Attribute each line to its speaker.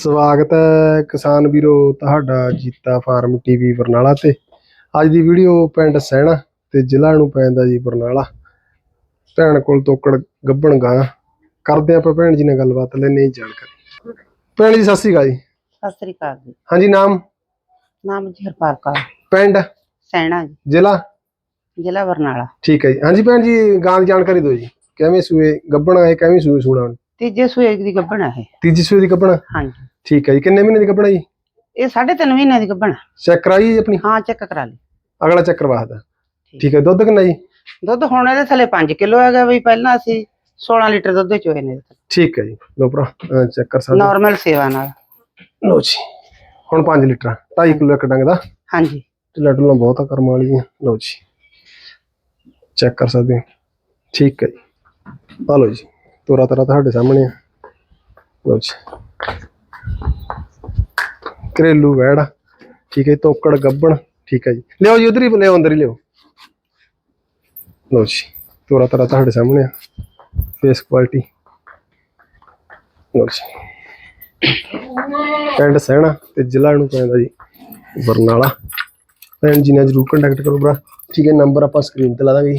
Speaker 1: ਸਵਾਗਤ ਹੈ ਕਿਸਾਨ ਵੀਰੋ ਤੁਹਾਡਾ ਜੀਤਾ ਫਾਰਮ ਟੀਵੀ ਬਰਨਾਲਾ ਤੇ। ਅੱਜ ਦੀ ਵੀਡੀਓ ਪਿੰਡ ਸੈਣਾ ਤੇ ਜ਼ਿਲ੍ਹਾ ਨੂੰ ਪੈਂਦਾ ਜੀ ਬਰਨਾਲਾ। ਭੈਣ ਕੋਲ ਤੋਕੜ ਗੱਬਣ ਗਾ ਕਰਦੇ ਆਪਾਂ ਭੈਣ ਜੀ ਨਾਲ ਗੱਲਬਾਤ ਲੈਣੇ ਜਾਣਕਾਰੀ। ਭੈਣ ਜੀ ਸਤਿ ਸ਼੍ਰੀ ਅਕਾਲ ਜੀ।
Speaker 2: ਸਤਿ ਸ੍ਰੀ ਅਕਾਲ ਜੀ।
Speaker 1: ਹਾਂਜੀ ਨਾਮ?
Speaker 2: ਨਾਮ ਜੀ ਹਰਪਾਲ ਕੌਰ।
Speaker 1: ਪਿੰਡ?
Speaker 2: ਸੈਣਾ ਜੀ।
Speaker 1: ਜ਼ਿਲ੍ਹਾ?
Speaker 2: ਜ਼ਿਲ੍ਹਾ ਬਰਨਾਲਾ।
Speaker 1: ਠੀਕ ਹੈ ਜੀ। ਹਾਂਜੀ ਭੈਣ ਜੀ ਗਾਂ ਦੀ ਜਾਣਕਾਰੀ ਦਿਓ ਜੀ। ਕਿਵੇਂ ਸੂਏ ਗੱਬਣਾ ਹੈ ਕਿਵੇਂ ਸੂਏ ਸੂਣਾ
Speaker 2: ਤੀਜੇ ਸੂਏ ਦੀ ਗੱਭਣ ਹੈ
Speaker 1: ਤੀਜੀ ਸੂਏ ਦੀ ਗੱਬਣਾ
Speaker 2: ਹਾਂਜੀ।
Speaker 1: ਠੀਕ ਹੈ ਜੀ ਕਿੰਨੇ ਮਹੀਨੇ ਦੀ ਗੱਬਣਾ ਜੀ?
Speaker 2: ਇਹ ਸਾਢੇ ਤਿੰਨ ਮਹੀਨੇ ਦੀ ਗੱਭਣ ਹੈ।
Speaker 1: ਚੈੱਕ ਕਰਾਈ ਜੀ ਆਪਣੀ?
Speaker 2: ਹਾਂ ਚੈੱਕ ਕਰਾ ਲਈ।
Speaker 1: ਅਗਲਾ ਚੱਕਰ ਵਾਸਦਾ ਠੀਕ। ਹੈ ਦੁੱਧ ਕਿੰਨਾ ਜੀ?
Speaker 2: ਦੁੱਧ ਹੁਣ ਇਹਦੇ ਥੱਲੇ 5 ਕਿਲੋ ਹੈਗਾ ਵੀ ਪਹਿਲਾਂ ਅਸੀਂ 16 ਲੀਟਰ ਦੁੱਧ ਚੋਏ ਨੇ
Speaker 1: ਠੀਕ ਹੈ ਜੀ ਲੋ ਭਰਾ ਚੈੱਕ ਕਰ ਸਕਦੇ
Speaker 2: ਨਾਰਮਲ ਸੇਵਾ ਨਾਲ।
Speaker 1: ਲੋ ਜੀ ਹੁਣ 5 ਲੀਟਰ 2.5 ਕਿਲੋ ਇੱਕ ਡੰਗ ਦਾ।
Speaker 2: ਹਾਂਜੀ।
Speaker 1: ਢਿੱਲਾ ਢੁੱਲਾ ਬਹੁਤ ਆ ਕਰਮ ਵਾਲੀਆਂ ਲੋ ਜੀ ਚੈੱਕ ਕਰ ਸਕਦੇ ਹੋ। ਠੀਕ ਹੈ ਜੀ ਆ ਲੋ ਜੀ। ਤੋਰਾ ਤਰਾ ਤੁਹਾਡੇ ਸਾਹਮਣੇ ਆ। ਲੋ ਜੀ। ਘਰੇਲੂ ਵੈੜ ਠੀਕ ਹੈ ਤੋਕੜ ਗੱਬਣ। ਠੀਕ ਹੈ ਜੀ। ਲਿਓ ਜੀ, ਉਧਰ ਹੀ ਲਿਓ ਅੰਦਰ ਹੀ ਲਿਓ ਲਓ ਜੀ, ਤੋਰਾ ਤਰਾ ਤੁਹਾਡੇ ਸਾਹਮਣੇ ਆ। ਫੇਸ ਕੁਆਲਿਟੀ ਲੋ ਜੀ। ਪਿੰਡ ਸਹਿਣਾ ਤੇ ਜ਼ਿਲ੍ਹਾ ਨੂੰ ਪੈਂਦਾ ਜੀ, ਬਰਨਾਲਾ। ਭੈਣ ਜੀ ਨਾਲ ਜਰੂਰ ਕੰਟੈਕਟ ਕਰੋ ਭਰਾ। ਠੀਕ ਹੈ ਨੰਬਰ ਆਪਾਂ ਸਕਰੀਨ ਤੇ ਲਾ ਦਾਂਗੇ ਜੀ।